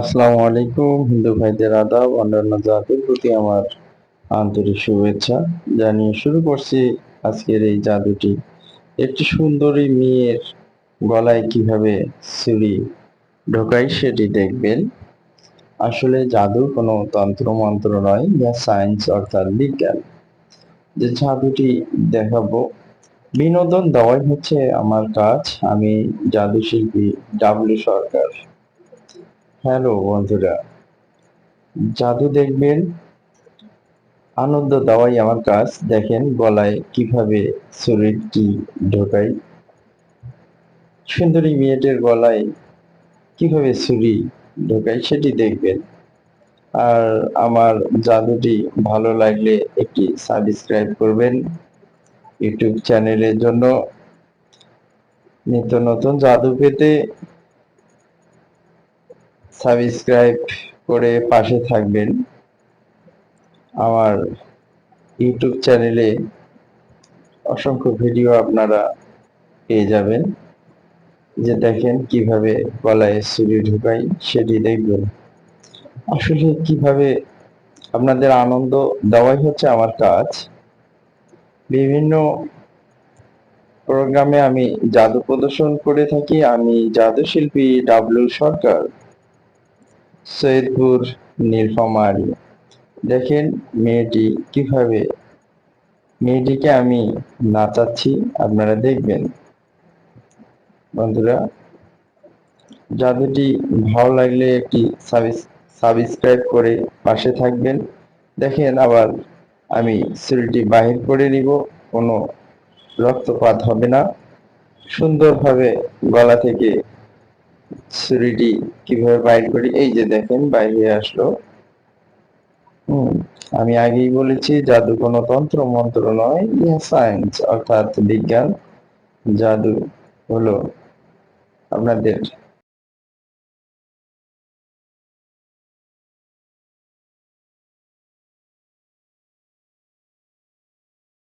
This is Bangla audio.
আসসালামু আলাইকুম, হিন্দু ভাইদের আদাব, অন্যান্য জাতির প্রতি আমার আন্তরিক শুভেচ্ছা জানিয়ে শুরু করছি আজকের এই জাদুটি। একটি সুন্দরী মেয়ের গলায় কীভাবে ছুরি ঢোকাই সেটি দেখবেন। আসলে জাদু কোনো তন্ত্র মন্ত্র নয়, যা সায়েন্স অর্থাৎ বিজ্ঞান। যে জাদুটি দেখাবো, বিনোদন দেওয়াই হচ্ছে আমার কাজ। আমি জাদু শিল্পী ডাব্লিউ সরকার। হ্যালো বন্ধুরা, জাদু দেখবেন? আনন্দ দেওয়াই আমার কাজ। দেখেন গলায় কীভাবে ছুরিটি ঢোকাই সুন্দরী মেয়েটের গলায় কীভাবে ছুরি ঢোকাই সেটি দেখবেন। আর আমার জাদুটি ভালো লাগলে একটি সাবস্ক্রাইব করবেন ইউটিউব চ্যানেলের জন্য। নিত্য নতুন জাদু পেতে সাবস্ক্রাইব করে পাশে থাকবেন। আমার ইউটিউব চ্যানেলে অসংখ্য ভিডিও আপনারা পেয়ে যাবেন। যে দেখেন কীভাবে গলায় ছুরি ঢুকাই, সেটি দেখবেন। আসলে কীভাবে আপনাদের আনন্দ দেওয়াই হচ্ছে আমার কাজ। বিভিন্ন প্রোগ্রামে আমি জাদু প্রদর্শন করে থাকি। আমি জাদু শিল্পী ডাব্লিউ সরকার। সৈয়দপুর, নীলফামারী। দেখেন মেয়েটি কীভাবে, মেয়েটিকে আমি নাচাচ্ছি, আপনারা দেখবেন। বন্ধুরা, জাদুটি ভালো লাগলে একটি সাবস্ক্রাইব করে পাশে থাকবেন। দেখেন আবার আমি ছুরিটি বাহির করে নিব, কোনো রক্তপাত হবে না। সুন্দরভাবে গলা থেকে ছুরিটি কীভাবে বাইর করি? এই যে দেখেন, বাইরে আসলো। আমি আগেই বলেছি, জাদু কোনো তন্ত্র, মন্ত্র নয় ইহা সায়েন্স, অর্থাৎ বিজ্ঞান। জাদু হলো আপনাদের